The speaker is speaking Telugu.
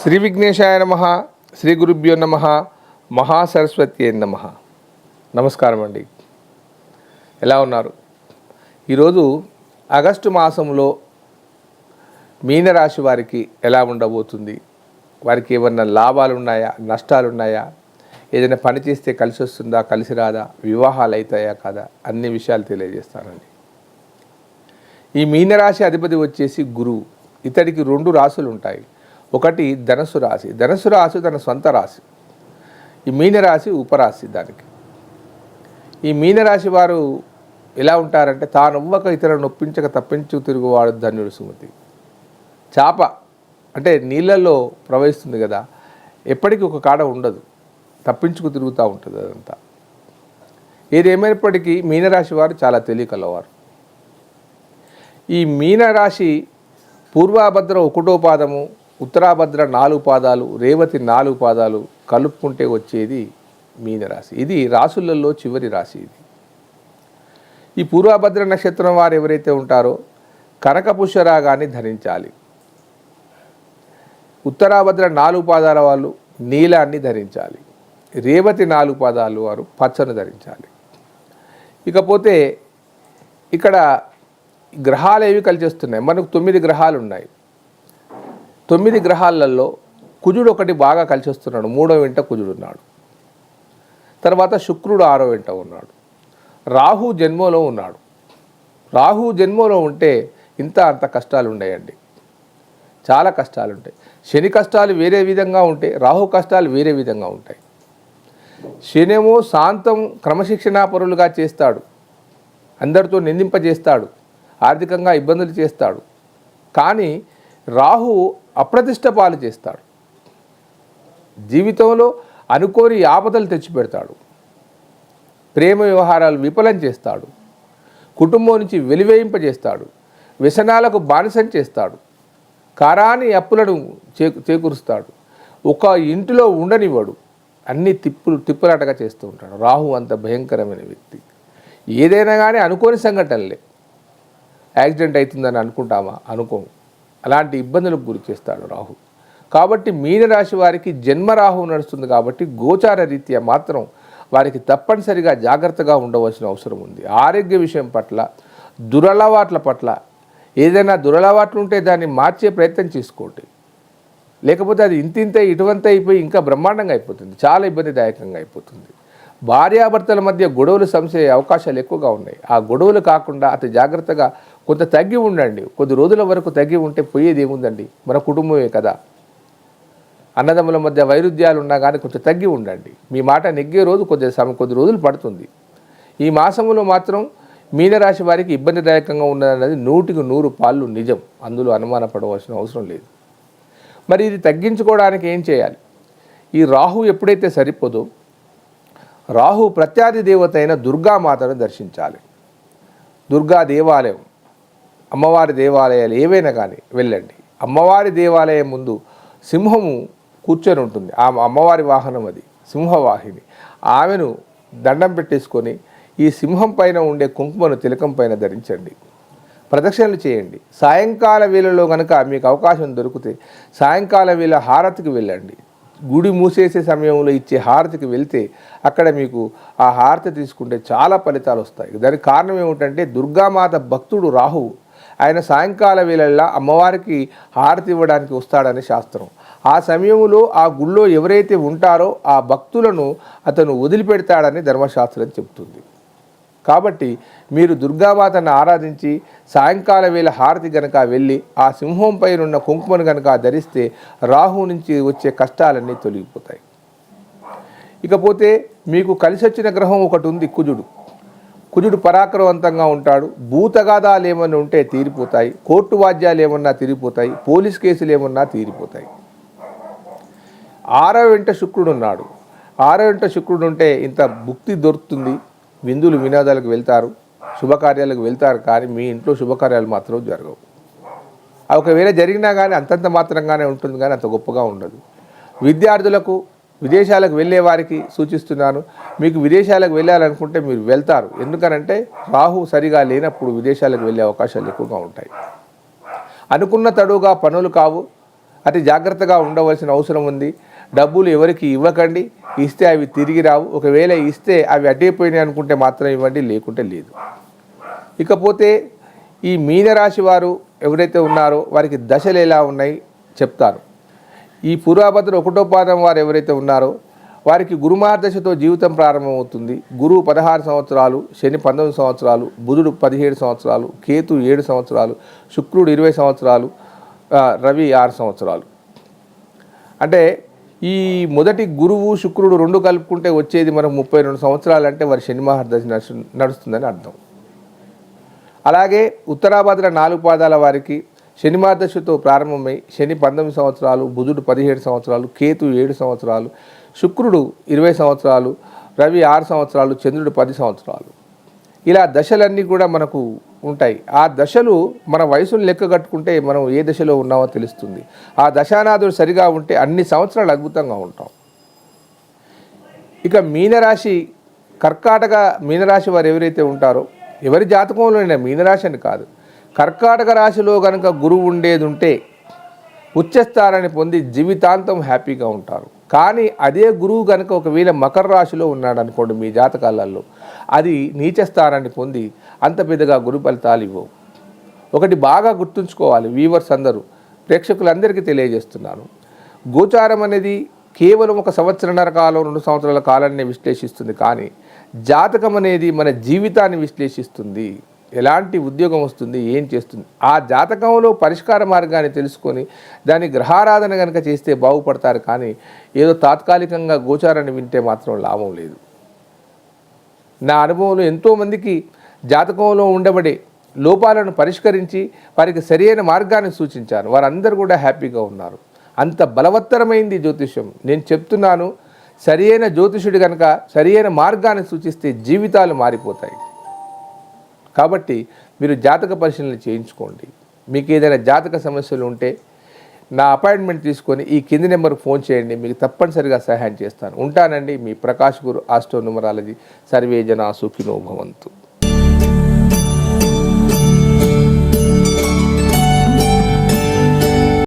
శ్రీ విఘ్నేశాయ నమ శ్రీ గురుభ్యో నమ మహాసరస్వతి నమ. నమస్కారం అండి. ఎలా ఉన్నారు? ఈరోజు ఆగస్టు మాసంలో మీనరాశి వారికి ఎలా ఉండబోతుంది? వారికి ఏమన్నా లాభాలు ఉన్నాయా నష్టాలు ఉన్నాయా ఏదైనా పని చేస్తే కలిసి వస్తుందా కలిసి రాదా వివాహాలు అవుతాయా కాదా? అన్ని విషయాలు తెలియజేస్తానండి. ఈ మీనరాశి అధిపతి వచ్చేసి గురువు. ఇతడికి రెండు రాశులు ఉంటాయి ఒకటి ధనస్సు రాశి. ధనస్సు రాశి తన సొంత రాశి. ఈ మీనరాశి ఉపరాశి దానికి. ఈ మీనరాశి వారు ఎలా ఉంటారంటే తాను అవ్వక ఇతరులను నొప్పించక తప్పించు తిరుగువాడు ధన్యుడు సుమతి. చేప అంటే నీళ్ళల్లో ప్రవహిస్తుంది కదా ఎప్పటికీ ఒక కాడ ఉండదు. తప్పించుకు తిరుగుతూ ఉంటుంది అదంతా. ఏదేమైనప్పటికీ మీనరాశి వారు చాలా తెలియకలవారు ఈ మీనరాశి పూర్వాభద్ర ఒకటో పాదము ఉత్తరాభద్ర నాలుగు పాదాలు రేవతి నాలుగు పాదాలు కలుపుకుంటే వచ్చేది మీనరాశి ఇది రాసులలో చివరి రాశి ఇది. ఈ పూర్వభద్ర నక్షత్రం వారు ఎవరైతే ఉంటారో కనకపుష్యరాగాన్ని ధరించాలి. ఉత్తరాభద్ర నాలుగు పాదాల వాళ్ళు నీలాన్ని ధరించాలి. రేవతి నాలుగు పాదాలు వారు పచ్చను ధరించాలి. ఇకపోతే ఇక్కడ గ్రహాలు ఏవి కలిసి వస్తున్నాయి? మనకు తొమ్మిది గ్రహాలు ఉన్నాయి. తొమ్మిది గ్రహాలలో కుజుడు ఒకటి బాగా కలిసి వస్తున్నాడు. మూడో వెంట కుజుడు ఉన్నాడు. తర్వాత శుక్రుడు ఆరో వెంట ఉన్నాడు. రాహు జన్మలో ఉన్నాడు. రాహు జన్మలో ఉంటే ఇంత అంత కష్టాలు ఉన్నాయండి చాలా కష్టాలు ఉంటాయి. శని కష్టాలు వేరే విధంగా ఉంటాయి రాహు కష్టాలు వేరే విధంగా ఉంటాయి. శనేమో శాంతం క్రమశిక్షణాపరులుగా చేస్తాడు. అందరితో నిందింపజేస్తాడు. ఆర్థికంగా ఇబ్బందులు చేస్తాడు. కానీ రాహు అప్రతిష్ట పాలు చేస్తాడు. జీవితంలో అనుకోని ఆపదలు తెచ్చిపెడతాడు. ప్రేమ వ్యవహారాలు విఫలం చేస్తాడు. కుటుంబం నుంచి వెలివేయింపజేస్తాడు వ్యసనాలకు బానిసం చేస్తాడు. కారాని అప్పులను చే చేకూరుస్తాడు. ఒక ఇంటిలో ఉండనివ్వడు. అన్ని తిప్పులు తిప్పులాటగా చేస్తూ ఉంటాడు. రాహు అంత భయంకరమైన వ్యక్తి. ఏదైనా కానీ అనుకోని సంఘటనలే. యాక్సిడెంట్ అవుతుందని అనుకుంటామా? అనుకోము. అలాంటి ఇబ్బందులకు గురి చేస్తాడు రాహు. కాబట్టి మీనరాశి వారికి జన్మ రాహు నడుస్తుంది కాబట్టి గోచార రీత్యా మాత్రం వారికి తప్పనిసరిగా జాగ్రత్తగా ఉండవలసిన అవసరం ఉంది. ఆరోగ్య విషయం పట్ల దురలవాట్ల పట్ల ఏదైనా దురలవాట్లు ఉంటే దాన్ని మార్చే ప్రయత్నం చేసుకోండి. లేకపోతే అది ఇంతింత ఇటువంత అయిపోయి ఇంకా బ్రహ్మాండంగా అయిపోతుంది. చాలా ఇబ్బందిదాయకంగా అయిపోతుంది. భార్యాభర్తల మధ్య గొడవలు సమసే అవకాశాలు ఎక్కువగా ఉన్నాయి. ఆ గొడవలు కాకుండా అతి జాగ్రత్తగా కొంత తగ్గి ఉండండి. కొద్ది రోజుల వరకు తగ్గి ఉంటే పోయేది ఏముందండి? మన కుటుంబమే కదా. అన్నదమ్ముల మధ్య వైరుధ్యాలు ఉన్నా కానీ కొంచెం తగ్గి ఉండండి. మీ మాట నెగ్గే రోజు కొద్ది సమయం కొద్ది రోజులు పడుతుంది. ఈ మాసంలో మాత్రం మీనరాశి వారికి ఇబ్బందిదాయకంగా ఉన్నదన్నది నూటికి నూరు పాళ్ళు నిజం. అందులో అనుమానపడవలసిన అవసరం లేదు. మరి ఇది తగ్గించుకోవడానికి ఏం చేయాలి? ఈ రాహు ఎప్పుడైతే సరిపోదో రాహు ప్రత్యాది దేవత అయిన దుర్గామాతను దర్శించాలి. దుర్గా దేవాలయం. అమ్మవారి దేవాలయాలు ఏవైనా కానీ వెళ్ళండి. అమ్మవారి దేవాలయం ముందు సింహము కూర్చొని ఉంటుంది. ఆ అమ్మవారి వాహనం అది సింహవాహిని. ఆమెను దండం పెట్టేసుకొని ఈ సింహం పైన ఉండే కుంకుమను తిలకం పైన ధరించండి. ప్రదక్షిణలు చేయండి. సాయంకాల వేళలో కనుక మీకు అవకాశం దొరికితే సాయంకాల వేళ హారతికి వెళ్ళండి. గుడి మూసేసే సమయంలో ఇచ్చే హారతికి వెళ్తే అక్కడ మీకు ఆ హారతి తీసుకుంటే చాలా ఫలితాలు వస్తాయి. దానికి కారణం ఏమిటంటే దుర్గామాత భక్తుడు రాహువు. ఆయన సాయంకాల వేళల్లో అమ్మవారికి హారతి ఇవ్వడానికి వస్తాడని శాస్త్రం. ఆ సమయంలో ఆ గుళ్ళో ఎవరైతే ఉంటారో ఆ భక్తులను అతను వదిలిపెడతాడని ధర్మశాస్త్రం చెబుతుంది. కాబట్టి మీరు దుర్గామాతను ఆరాధించి సాయంకాల వేళ హారతి గనక వెళ్ళి ఆ సింహం పైనున్న కుంకుమను గనక ధరిస్తే రాహు నుంచి వచ్చే కష్టాలన్నీ తొలగిపోతాయి. ఇకపోతే మీకు కలిసొచ్చిన గ్రహం ఒకటి ఉంది కుజుడు. కుజుడు పరాక్రమవంతంగా ఉంటాడు. భూతగాదాలు ఏమన్నా ఉంటే తీరిపోతాయి. కోర్టు వాద్యాలు ఏమన్నా తీరిపోతాయి. పోలీస్ కేసులు ఏమన్నా తీరిపోతాయి. ఆరో వెంట శుక్రుడు ఉన్నాడు ఆరో వెంట శుక్రుడు ఉంటే ఇంత భుక్తి దొరుకుతుంది. విందులు వినోదాలకు వెళ్తారు. శుభకార్యాలకు వెళ్తారు కానీ మీ ఇంట్లో శుభకార్యాలు మాత్రం జరగవు. ఒకవేళ జరిగినా కానీ అంతంత మాత్రంగానే ఉంటుంది కానీ అంత గొప్పగా ఉండదు. విద్యార్థులకు విదేశాలకు వెళ్ళే వారికి సూచిస్తున్నాను. మీకు విదేశాలకు వెళ్ళాలనుకుంటే మీరు వెళ్తారు. ఎందుకనంటే రాహు సరిగా లేనప్పుడు విదేశాలకు వెళ్ళే అవకాశాలు ఎక్కువగా ఉంటాయి. అనుకున్న తడుగా పనులు కావు. అతి జాగ్రత్తగా ఉండవలసిన అవసరం ఉంది. డబ్బులు ఎవరికి ఇవ్వకండి. ఇస్తే అవి తిరిగి రావు. ఒకవేళ ఇస్తే అవి అడ్డైపోయినాయి అనుకుంటే మాత్రం ఇవ్వండి. లేకుంటే లేదు. ఇకపోతే ఈ మీనరాశి వారు ఎవరైతే ఉన్నారో వారికి దశలు ఎలా ఉన్నాయి చెప్తారు ఈ పూర్వాభద్ర ఒకటో పాదం వారు ఎవరైతే ఉన్నారో వారికి గురుమార్దశతో జీవితం ప్రారంభమవుతుంది. గురువు పదహారు సంవత్సరాలు శని పంతొమ్మిది సంవత్సరాలు బుధుడు పదిహేడు సంవత్సరాలు కేతు ఏడు సంవత్సరాలు శుక్రుడు ఇరవై సంవత్సరాలు రవి ఆరు సంవత్సరాలు. అంటే ఈ మొదటి గురువు శుక్రుడు రెండు కలుపుకుంటే వచ్చేది మనకు ముప్పై రెండు సంవత్సరాలు అంటే వారి శని మహర్దశ నడుస్తు- నడుస్తుందని అర్థం. అలాగే ఉత్తరాభద్ర నాలుగు పాదాల వారికి శని మార్గదశతో ప్రారంభమై శని పంతొమ్మిది సంవత్సరాలు బుధుడు పదిహేడు సంవత్సరాలు కేతు ఏడు సంవత్సరాలు శుక్రుడు ఇరవై సంవత్సరాలు రవి ఆరు సంవత్సరాలు చంద్రుడు పది సంవత్సరాలు. ఇలా దశలన్నీ కూడా మనకు ఉంటాయి. ఆ దశలు మన వయసును లెక్క కట్టుకుంటే మనం ఏ దశలో ఉన్నామో తెలుస్తుంది. ఆ దశానాథుడు సరిగా ఉంటే అన్ని సంవత్సరాలు అద్భుతంగా ఉంటాం. ఇక మీనరాశి కర్కాటక మీనరాశి వారు ఎవరైతే ఉంటారో ఎవరి జాతకంలోనైనా మీనరాశి అని కాదు. కర్కాటక రాశిలో కనుక గురువు ఉండేది ఉంటే ఉచ్చస్థానాన్ని పొంది జీవితాంతం హ్యాపీగా ఉంటారు. కానీ అదే గురువు కనుక ఒకవేళ మకర రాశిలో ఉన్నాడు అనుకోండి మీ జాతకాలలో అది నీచ స్థానాన్ని పొంది అంత పెద్దగా గురు ఫలితాలు ఇవ్వవు. ఒకటి బాగా గుర్తుంచుకోవాలి వీవర్స్ అందరూ ప్రేక్షకులందరికీ తెలియజేస్తున్నాను. గోచారం అనేది కేవలం ఒక సంవత్సరన్నర కాలం రెండు సంవత్సరాల కాలాన్ని విశ్లేషిస్తుంది. కానీ జాతకం అనేది మన జీవితాన్ని విశ్లేషిస్తుంది. ఎలాంటి ఉద్యోగం వస్తుంది ఏం చేస్తుంది? ఆ జాతకంలో పరిష్కార మార్గాన్ని తెలుసుకొని దాని గ్రహారాధన కనుక చేస్తే బాగుపడతారు కానీ ఏదో తాత్కాలికంగా గోచారాన్ని వింటే మాత్రం లాభం లేదు. నా అనుభవంలో ఎంతోమందికి జాతకంలో ఉండబడే లోపాలను పరిష్కరించి వారికి సరైన మార్గాన్ని సూచించాను. వారందరూ కూడా హ్యాపీగా ఉన్నారు. అంత బలవత్తరమైంది జ్యోతిష్యం. నేను చెప్తున్నాను సరియైన జ్యోతిషుడు కనుక సరియైన మార్గాన్ని సూచిస్తే జీవితాలు మారిపోతాయి. కాబట్టి మీరు జాతక పరిశీలన చేయించుకోండి. మీకు ఏదైనా జాతక సమస్యలు ఉంటే నా అపాయింట్మెంట్ తీసుకొని ఈ కింది నెంబర్కి ఫోన్ చేయండి. మీకు తప్పనిసరిగా సహాయం చేస్తాను. ఉంటానండి మీ ప్రకాష్ గురు ఆస్ట్రో నుమరాలజీ సర్వేజన సుఖినో భవంతు.